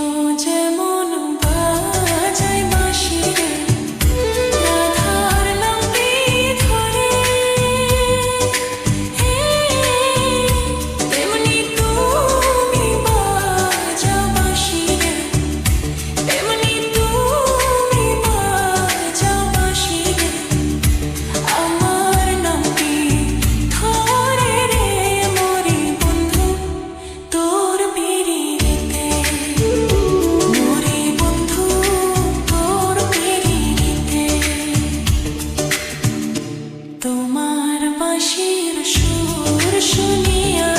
不见 তোমার বাঁশির সুর শুনিয়া